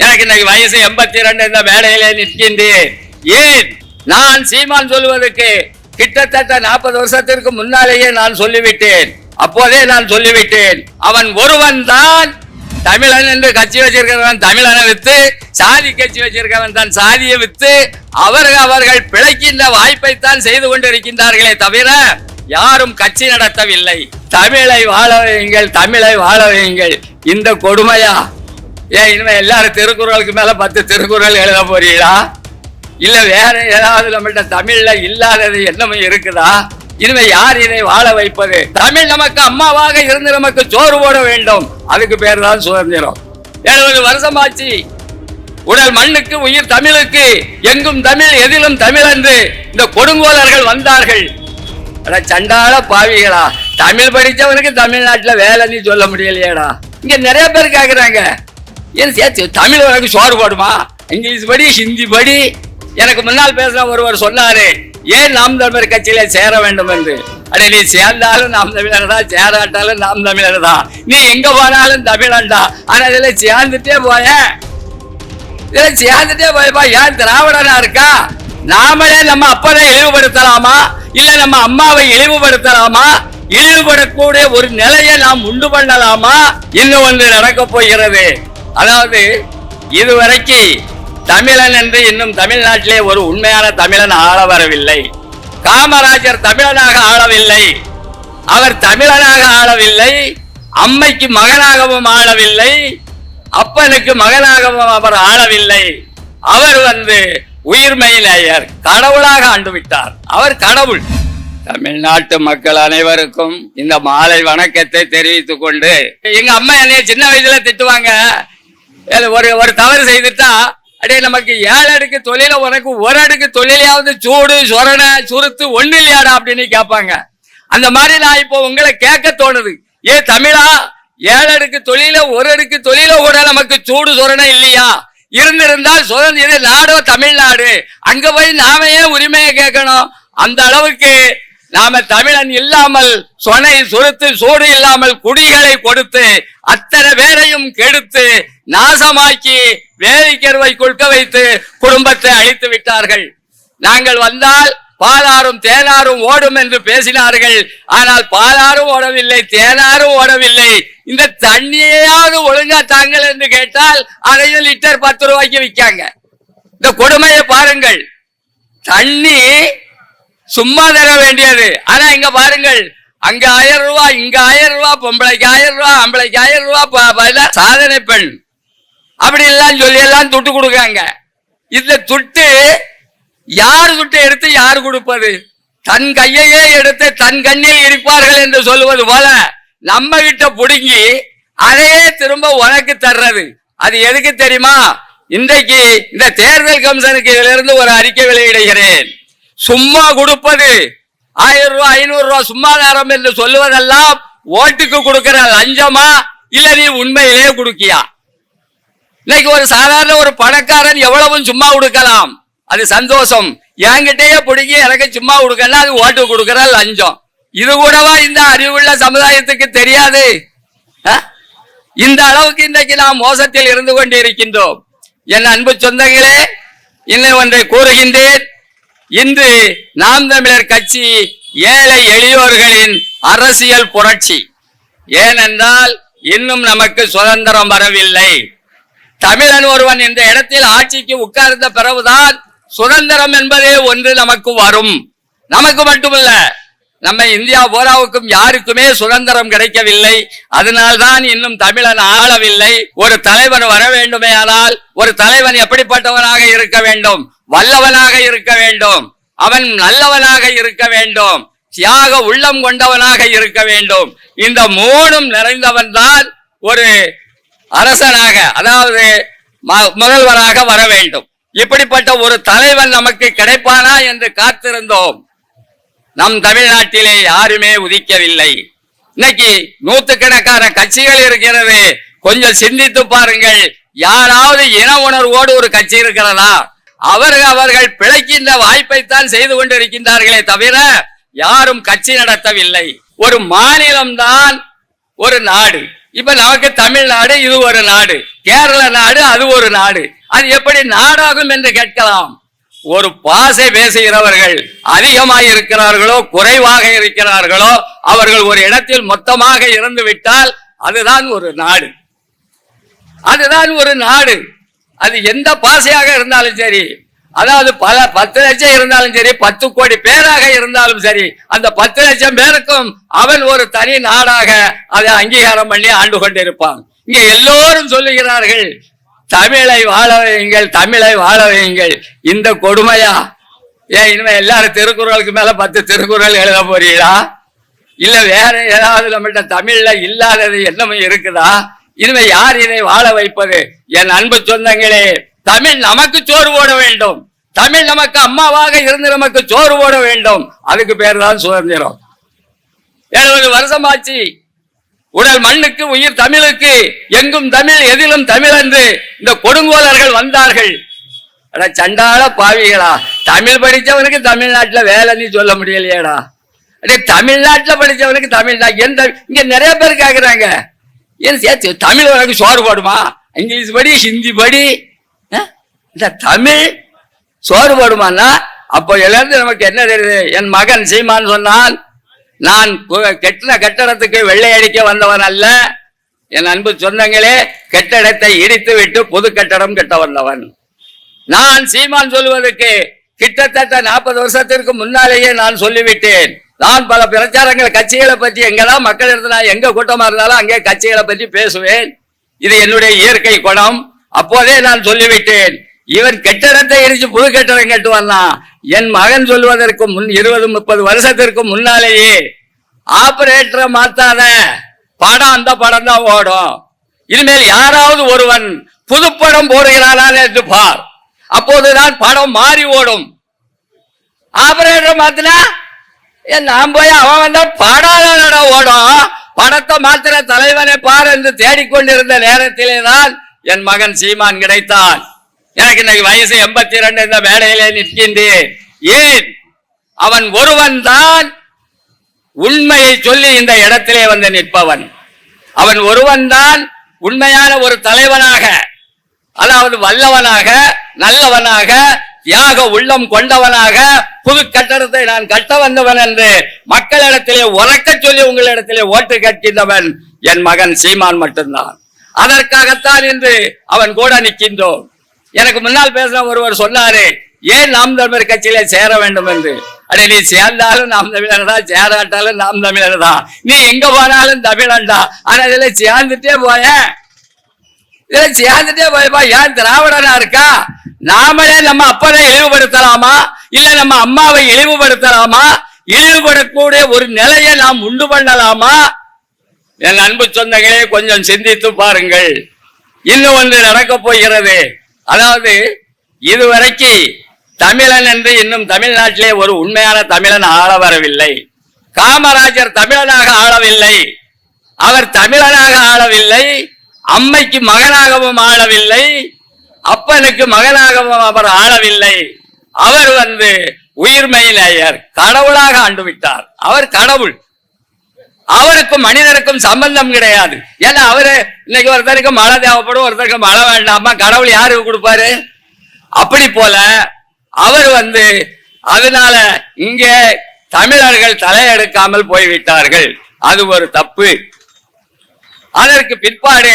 எனக்கு இன்னைக்கு வயசு எண்பத்தி ரெண்டு இந்த மேடையிலே நிற்கின்றேன் ஏன்? நான் சீமான் சொல்வதற்கு கிட்டத்தட்ட நாற்பது வருஷத்திற்கு முன்னாலேயே நான் சொல்லிவிட்டேன். அப்போதே நான் சொல்லிவிட்டேன். அவன் ஒருவன் தான் தமிழன் என்று கட்சி வச்சிருக்கிறவன் தமிழனை வித்து சாதி கட்சி வச்சிருக்கிறவன் தான் சாதியை வித்து அவர்கள் அவர்கள் பிழைக்கின்ற வாய்ப்பை தான் செய்து கொண்டிருக்கின்றார்களே தவிர யாரும் கட்சி நடத்தவில்லை. தமிழை வாழ வையுங்கள் தமிழை வாழ வையுங்கள். இந்த கொடுமையா? ஏன் இனிமே எல்லாரும் திருக்குறளுக்கு மேலே பத்து திருக்குறள் எழுத போறீங்களா? இல்லை வேற ஏதாவது நம்மள்ட்ட தமிழில் இல்லாதது என்னமும் இருக்குதா? இனிமே யார் இதை வாழ வைப்பது? தமிழ் நமக்கு அம்மாவாக இருந்து நமக்கு சோறு போட வேண்டும். அதுக்கு பேர் தான் சுதந்திரம். எழுபது வருஷமாச்சு உடல் மண்ணுக்கு உயிர் தமிழுக்கு எங்கும் தமிழ் எதிலும் தமிழ் என்று இந்த கொடுங்கோலர்கள் வந்தார்கள். சண்டாள பாவிகளா. தமிழ் படித்தவனுக்கு தமிழ்நாட்டில் வேலைன்னு சொல்ல முடியலையேடா. இங்க நிறைய பேர் கேட்குறாங்க ஏன் சேர்த்து? தமிழ் உனக்கு சோறு போடுமா? இங்கிலீஷ் படி ஹிந்தி படி. எனக்கு முன்னால் பேசுற ஒருவர் சொன்னாரு ஏன் நாம் தமிழர் கட்சியில சேர வேண்டும் என்று? அடே நீ சேர்ந்தாலும் நாம் தமிழர் தான் சேராட்டாலும் நாம் தமிழர் தான் நீ எங்க போனாலும் தமிழன்டா. ஆனா இதுல சேர்ந்துட்டே போயேன் இதுல சேர்ந்துட்டே போயப்பா ஏன் திராவிடனா இருக்கா? நாமளே நம்ம அப்பனை இழிவுபடுத்தலாமா? இல்ல நம்ம அம்மாவை இழிவுபடுத்தலாமா? இழிவுபடக்கூடிய ஒரு நிலையை நாம் உண்டு பண்ணலாமா? இன்னும் ஒன்று நடக்க போகிறது. அதாவது இதுவரைக்கு தமிழன் என்று இன்னும் தமிழ்நாட்டிலே ஒரு உண்மையான தமிழன் ஆள வரவில்லை காமராஜர் தமிழனாக ஆளவில்லை. அவர் தமிழனாக ஆளவில்லை. அம்மைக்கு மகனாகவும் ஆளவில்லை. அப்பனுக்கு மகனாகவும் அவர் ஆளவில்லை. அவர் வந்து உயிர்மை நேயர் கடவுளாக ஆண்டுவிட்டார். அவர் கடவுள். தமிழ்நாட்டு மக்கள் அனைவருக்கும் இந்த மாலை வணக்கத்தை தெரிவித்துக் கொண்டு எங்க அம்மா என்னைய சின்ன வயசுல திட்டுவாங்க. ஒரு ஒரு தவறு செய்துட்டா அடே நமக்கு ஏழு அடுக்கு தொழில உனக்கு ஒரு அடுக்கு தொழிலையாவது சூடு சொரண சுருத்து ஒண்ணு இல்லையாடா அப்படின்னு கேட்பாங்க. அந்த மாதிரி நான் இப்போ உங்களை கேட்க தோணுது. ஏ தமிழா ஏழு அடுக்கு தொழில ஒரு அடுக்கு தொழில கூட நமக்கு சூடு சொரணை இல்லையா? இருந்திருந்தால் சுதந்திர நாடோ தமிழ்நாடு அங்க போய் நாம ஏன் உரிமையை கேட்கணும்? அந்த அளவுக்கு நாம தமிழன் இல்லாமல் சொனை சுருத்து சூடு இல்லாமல் குடிகளை கொடுத்து அத்தனை பேரையும் கெடுத்து நாசமாக்கி வேலிக்கருவை கொள்க வைத்து குடும்பத்தை அழித்து விட்டார்கள். நாங்கள் வந்தால் பாலாரும் தேனாரும் ஓடும் என்று பேசினார்கள். ஆனால் பாலாரும் ஓடவில்லை தேனாரும் ஓடவில்லை. இந்த தண்ணியையாவது ஒழுங்கா தாங்கள் என்று கேட்டால் அதையும் லிட்டர் பத்து ரூபாய்க்கு விற்காங்க. இந்த கொடுமையை பாருங்கள். தண்ணி சும்மா தர வேண்டியது. ஆனா இங்க பாருங்கள். அங்க ஆயிரம் ரூபாய் இங்க ஆயிரம் ரூபாய் பொம்பளைக்கு ஆயிரம் ரூபாய் ஆம்பளைக்கு ஆயிரம் ரூபாய் சாதனை பெண். அப்படி எல்லாம் சொல்லி எல்லாம் துட்டு கொடுக்காங்க இந்த துட்டு யார் துட்டு எடுத்து யார் கொடுப்பது? தன் கையையே எடுத்து தன் கண்ணில் இருப்பார்கள் என்று சொல்லுவது போல நம்ம கிட்ட பிடுங்கி அதையே திரும்ப உனக்கு தர்றது. அது எதுக்கு தெரியுமா? இன்றைக்கு இந்த தேர்தல் கமிஷனுக்கு இதுல இருந்து ஒரு அறிக்கை வெளியிடுகிறேன். சும்மா கொடுப்பது ஆயிரம் ரூபாய் ஐநூறு ரூபாய் சும்மாதாரம் என்று சொல்லுவதெல்லாம் ஓட்டுக்கு கொடுக்கிற லஞ்சமா? இல்ல நீ உண்மையிலேயே கொடுக்கியா? இன்னைக்கு ஒரு சாதாரண ஒரு பணக்காரன் எவ்வளவும் சும்மா கொடுக்கலாம் அது சந்தோஷம். என்கிட்டயே பிடிக்கி எனக்கு சும்மா கொடுக்கணும் அது ஓட்டு கொடுக்கற லஞ்சம். இது கூடவா இந்த அறிவுள்ள சமுதாயத்துக்கு தெரியாது? ஆ? இந்த அளவுக்கு இன்றைக்கு நாம் மோசத்தில் இருந்து கொண்டு இருக்கின்றோம் என் அன்பு சொந்தங்களே இன்னும் ஒன்றை கூறுகின்றேன். இன்று நாம் தமிழர் கட்சி ஏழை எளியோர்களின் அரசியல் புரட்சி. ஏனென்றால் இன்னும் நமக்கு சுதந்திரம் வரவில்லை. தமிழன் ஒருவன் இந்த இடத்தில் ஆட்சிக்கு உட்கார்ந்த பிறகுதான் சுதந்திரம் என்பதே ஒன்று நமக்கு வரும். நமக்கு மட்டுமல்ல நம்ம இந்தியா போராவுக்கும் யாருக்குமே சுதந்திரம் கிடைக்கவில்லை. அதனால்தான் இன்னும் தமிழன் ஆளவில்லை. ஒரு தலைவன் வர வேண்டுமே ஆனால் ஒரு தலைவன் எப்படிப்பட்டவனாக இருக்க வேண்டும்? வல்லவனாக இருக்க வேண்டும். அவன் நல்லவனாக இருக்க வேண்டும். தியாக உள்ளம் கொண்டவனாக இருக்க வேண்டும். இந்த மூணும் நிறைந்தவன் தான் ஒரு அரசனாக அதாவது ம- முதல்வராக வர வேண்டும். இப்படிப்பட்ட ஒரு தலைவன் நமக்கு கிடைப்பானா என்று காத்திருந்தோம். நம் தமிழ்நாட்டிலே யாருமே உதிக்கவில்லை. இன்னைக்கு நூத்துக்கணக்கான கட்சிகள் இருக்கிறது. கொஞ்சம் சிந்தித்து பாருங்கள். யாராவது இன உணர்வோடு ஒரு கட்சி இருக்கிறதா? அவர்கள் அவர்கள் பிழைக்கின்ற வாய்ப்பைத்தான் செய்து கொண்டிருக்கின்றார்களே தவிர யாரும் கட்சி நடத்தவில்லை. ஒரு மாநிலம்தான் ஒரு நாடு. இப்ப நமக்கு தமிழ்நாடு இது ஒரு நாடு. கேரள நாடு அது ஒரு நாடு. அது எப்படி நாடாகும் என்று கேட்கலாம். ஒரு பாசை பேசுகிறவர்கள் அதிகமாக இருக்கிறார்களோ குறைவாக இருக்கிறார்களோ அவர்கள் ஒரு இடத்தில் மொத்தமாக இருந்து விட்டால் அதுதான் ஒரு நாடு. அதுதான் ஒரு நாடு. அது எந்த பாசையாக இருந்தாலும் சரி. அதாவது பல பத்து லட்சம் இருந்தாலும் சரி பத்து கோடி பேராக இருந்தாலும் சரி அந்த பத்து லட்சம் பேருக்கும் அவன் ஒரு தனி நாடாக அதை அங்கீகாரம் பண்ணி ஆண்டு கொண்டிருப்பான். இங்க எல்லோரும் சொல்லுகிறார்கள் தமிழை வாழ வையுங்கள் தமிழை வாழ வையுங்கள். இந்த கொடுமையா? ஏன் இனிமே எல்லாரும் திருக்குறளுக்கு மேல பத்து திருக்குறள் எழுத போறீங்களா? இல்ல வேற ஏதாவது நம்மகிட்ட தமிழ்ல இல்லாதது என்னமும் இருக்குதா? இனிமே யார் இதை வாழ வைப்பது? என் அன்பு சொந்தங்களே தமிழ் நமக்கு சோறு போட வேண்டும். தமிழ் நமக்கு அம்மாவாக இருந்து நமக்கு சோறு போட வேண்டும். அதுக்கு பேர் தான் சுதந்திரம் எழுபது வருஷமாச்சு உடல் மண்ணுக்கு உயிர் தமிழுக்கு எங்கும் தமிழ் எதிலும் தமிழ் என்று இந்த கொடுங்கோலர்கள் வந்தார்கள். ஆனா சண்டாள பாவிகளா தமிழ் படிச்சவனுக்கு தமிழ்நாட்டில் வேலை நீ சொல்ல முடியலையேடா. அடே தமிழ்நாட்டில் படிச்சவனுக்கு தமிழ்நா எந்த இங்கே நிறைய பேர் கேக்குறாங்க. ஏன் சேர்த்து தமிழ் உனக்கு சோறு போடுமா? இங்கிலீஷ் படி ஹிந்தி படி இந்த தமிழ் சோறு போடுமானா அப்போ இருந்து நமக்கு என்ன தெரியுது? என் மகன் சீமான் சொன்னான் நான் கு- கெட்டின கட்டடத்துக்கு வெள்ளை அடிக்க வந்தவன் அல்ல. என் அன்பு சொந்தங்களே கட்டடத்தை இடித்து விட்டு புது கட்டடம் கட்ட வந்தவன். நான் சீமான் சொல்வதற்கு கிட்டத்தட்ட நாற்பது வருஷத்திற்கு முன்னாலேயே நான் சொல்லிவிட்டேன். நான் பல பிரச்சாரங்கள் கட்சிகளை பற்றி எங்கெல்லாம் மக்கள் இருந்தா எங்க கூட்டமா இருந்தாலும் அங்கே கட்சிகளை பற்றி பேசுவேன். இது என்னுடைய இயற்கை குணம். அப்போதே நான் சொல்லிவிட்டேன். இவன் கட்டடத்தை எரிச்சு புது கட்டடம் வரலாம் என் மகன் சொல்வதற்கு முன் இருபது முப்பது வருஷத்திற்கு முன்னாலேயே ஆபரேட்டரை மாத்தாத படம் அந்த படம் தான் ஓடும். இனிமேல் யாராவது ஒருவன் புதுப்படம் போடுகிறானா என்று பார். அப்போதுதான் படம் மாறி ஓடும். ஆபரேட்டர் மாத்தினா ஏன் நான் போய் அவன் வந்தா படம் ஓடும். படத்தை மாத்திர தலைவனை பார் என்று தேடிக்கொண்டிருந்த நேரத்திலே தான் என் மகன் சீமான் கிடைத்தான். எனக்கு இன்னைக்கு வயசு எண்பத்தி ரெண்டு இந்த வேலையிலே நிற்கின்றேன் ஏன்? அவன் ஒருவன் தான் உண்மையை சொல்லி இந்த இடத்திலே வந்து நிற்பவன். அவன் ஒருவன் தான் உண்மையான ஒரு தலைவனாக அதாவது வல்லவனாக நல்லவனாக தியாக உள்ளம் கொண்டவனாக புது கட்டடத்தை நான் கட்ட வந்தவன் என்று மக்களிடத்திலே உறக்க சொல்லி உங்களிடத்திலே ஓட்டு கேட்கின்றவன் என் மகன் சீமான் மட்டும்தான். அதற்காகத்தான் இன்று அவன் கூட நிற்கின்றோம். எனக்கு முன்னால் பேசின ஒருவர் சொன்னாரு ஏன் நாம் தமிழர் கட்சியிலே சேர வேண்டும் என்று? அடே நீ சேர்ந்தாலும் நாம் தமிழர் தான் சேராட்டாலும் நாம் தமிழர் தான். நீ எங்க போனாலும் தமிழன்டா ஆனா இதுல சேர்ந்துட்டே போய. இதுல சேர்ந்துட்டே போயப்பா ஏன் திராவிடனா இருக்கா? நாமளே நம்ம அப்பனை இழிவுபடுத்தலாமா? இல்ல நம்ம அம்மாவை இழிவுபடுத்தலாமா? இழிவுபடக்கூடிய ஒரு நிலையை நாம் உண்டு பண்ணலாமா? என் அன்பு சொந்தங்களே கொஞ்சம் சிந்தித்து பாருங்கள். இன்னும் ஒன்று நடக்கப் போகிறது. அதாவது இதுவரைக்கு தமிழன் என்று இன்னும் தமிழ்நாட்டிலே ஒரு உண்மையான தமிழன் ஆள வரவில்லை. காமராஜர் தமிழனாக ஆளவில்லை. அவர் தமிழனாக ஆளவில்லை. அம்மைக்கு மகனாகவும் ஆளவில்லை. அப்பனுக்கு மகனாகவும் அவர் ஆளவில்லை. அவர் வந்து உயிர்மை நேயர் கடவுளாக ஆண்டு விட்டார். அவர் கடவுள். அவருக்கும் மனிதருக்கும் சம்பந்தம் கிடையாது. ஏன்னா அவரு இன்னைக்கு ஒருத்தருக்கு மழை தேவைப்படும் ஒருத்தருக்கு மழை வேண்டாமா. கடவுள் யாருக்கு கொடுப்பாரு? அப்படி போல அவர் வந்து அதனால இங்கே தமிழர்கள் தலையெடுக்காமல் போய்விட்டார்கள். அது ஒரு தப்பு. அதற்கு பிற்பாடு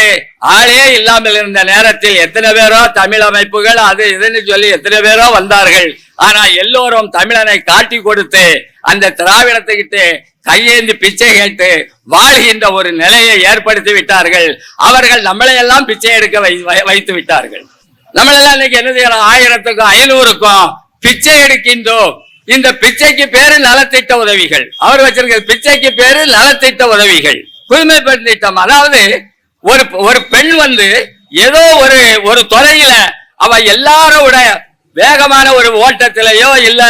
ஆளே இல்லாமல் இருந்த நேரத்தில் எத்தனை பேரோ தமிழ் அமைப்புகள் அது இதுன்னு சொல்லி எத்தனை பேரோ வந்தார்கள். ஆனா எல்லோரும் தமிழனை காட்டி கொடுத்து அந்த திராவிடத்துக்கிட்டு கையேந்தி பிச்சை கேட்டு வாழ்கின்ற ஒரு நிலையை ஏற்படுத்தி விட்டார்கள். அவர்கள் நம்மளை எல்லாம் பிச்சை எடுக்க வை- வை- வைத்து விட்டார்கள். நம்மளெல்லாம் இன்னைக்கு என்ன செய்யலாம்? ஆயிரத்துக்கும் ஐநூறுக்கும் பிச்சை எடுக்கின்றோம். இந்த பிச்சைக்கு பேரு நலத்திட்ட உதவிகள். அவர் வச்சிருக்க பிச்சைக்கு பேரு நலத்திட்ட உதவிகள். புதுமை பெண் திட்டம் அதாவது ஒரு ஒரு பெண் வந்து ஏதோ ஒரு ஒரு துறையில அவ எல்லாரோட வேகமான ஒரு ஓட்டத்திலேயோ இல்ல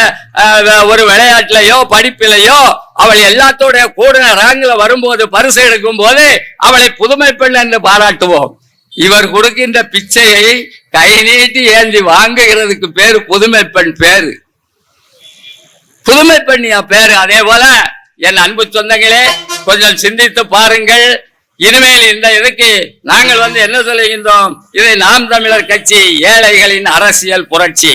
ஒரு விளையாட்டுலயோ படிப்பிலேயோ அவள் எல்லாத்தோடைய கூட ரேங்கில் வரும்போது பரிசு எடுக்கும் போது அவளை புதுமை பெண் என்று பாராட்டுவோம். இவர் கொடுக்கின்ற பிச்சையை கை நீட்டி ஏந்தி வாங்குகிறதுக்கு பேரு புதுமை பெண் பேரு. புதுமை பெண்ணியா பேரு அதே போல என் அன்பு சொந்தங்களே கொஞ்சம் சிந்தித்து பாருங்கள். இனிமேல் இந்த இதுக்கு நாங்கள் வந்து என்ன சொல்லுகின்றோம்? இதை நாம் தமிழர் கட்சி ஏழைகளின் அரசியல் புரட்சி.